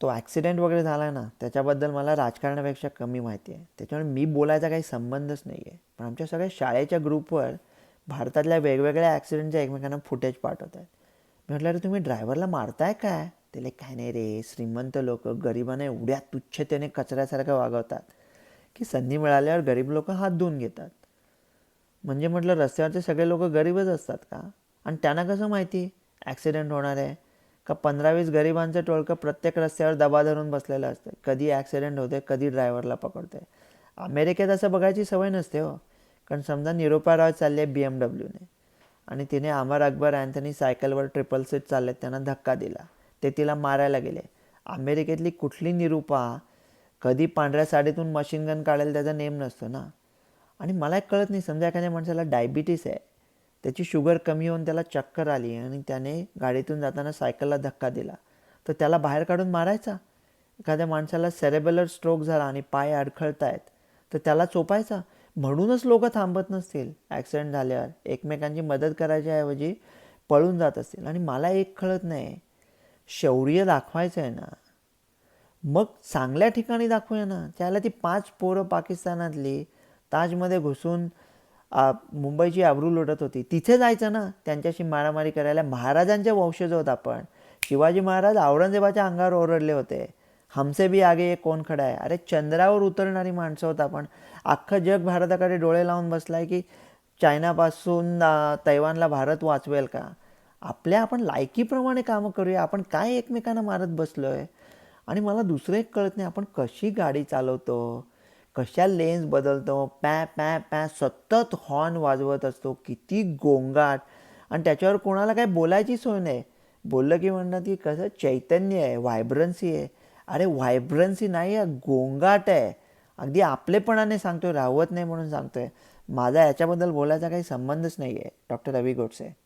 तो ॲक्सिडेंट वगैरे झाला आहे ना त्याच्याबद्दल मला राजकारणापेक्षा कमी माहिती आहे. त्याच्यामुळे मी बोलायचा काही संबंधच नाही आहे पण आमच्या सगळ्या शाळेच्या ग्रुपवर भारतातल्या वेगवेगळ्या ॲक्सिडेंटच्या एकमेकांना फुटेज पाठवत आहेत. मी म्हटलं अरे तुम्ही ड्रायव्हरला मारताय काय? त्याला काय नाही रे श्रीमंत लोक गरिबांना एवढ्या तुच्छतेने कचऱ्यासारखं वागवतात की संधी मिळाल्यावर गरीब लोक हात धुवून घेतात. म्हणजे म्हटलं रस्त्यावरचे सगळे लोक गरीबच असतात का? आणि त्यांना कसं माहिती? ॲक्सिडेंट होणार आहे. का पंधरा वीस गरिबांचं टोळकं प्रत्येक रस्त्यावर दबा धरून बसलेलं असतं कधी ॲक्सिडेंट होते कधी ड्रायव्हरला पकडते अमेरिकेत असं बघायची सवय नसते हो. कारण समजा निरुपा राव चालले बी एम डब्ल्यूने आणि तिने अमर अकबर अँथनी सायकलवर ट्रिपल सीट चाललेत त्यांना धक्का दिला. ते तिला मारायला गेले. अमेरिकेतली कुठली निरूपा कधी पांढऱ्या साडीतून मशीन गन काढेल त्याचा नेम नसतो ना. आणि मला एक कळत नाही समजा एखाद्या माणसाला डायबिटीस आहे त्याची शुगर कमी होऊन त्याला चक्कर आली आणि त्याने गाडीतून जाताना सायकलला धक्का दिला. तर त्याला बाहेर काढून मारायचा. एखाद्या माणसाला सेरेबलर स्ट्रोक झाला आणि पाय अडखळत आहेत तर त्याला चोपायचा. म्हणूनच लोक थांबत नसतील. ॲक्सिडेंट झाल्यावर एकमेकांची मदत करायच्या ऐवजी पळून जात असतील. आणि मला एक कळत नाही शौर्य दाखवायचं आहे ना? मग चांगल्या ठिकाणी दाखवूया ना? त्याला ती पाच पोरं पाकिस्तानातली ताजमध्ये घुसून आ, मुंबईची आबरू लोटत होती तिथे जायचं ना? त्यांच्याशी मारामारी करायला महाराजांचे वंशज होत आपण. शिवाजी महाराज औरंगजेबाच्या अंगावर ओरडले होते. हमसे भी आगे एक कोण खडा आहे अरे चंद्रावर उतरणारी माणसं होत आपण. अख्खं जग भारताकडे डोळे लावून बसलाय की चायनापासून तैवानला भारत वाचवेल का? आपल्या आपण लायकीप्रमाणे कामं करूया. आपण काय एकमेकांना मारत बसलो आहे आणि मला दुसरं एक कळत नाही आपण कशी गाडी चालवतो? कशा लेन्स बदलतो? पॅ पॅ पॅ सतत हॉर्न वाजवत असतो. किती गोंगाट. आणि त्याच्यावर कोणाला काय बोलायची सोय नाही. बोललं की म्हणणार की कसं चैतन्य आहे व्हायब्रन्सी आहे. अरे व्हायब्रन्सी नाही आहे गोंगाट आहे. अगदी आपलेपणाने सांगतोय राहवत नाही म्हणून सांगतोय. माझा याच्याबद्दल बोलायचा काही संबंधच नाही आहे डॉक्टर रवी गोडसे.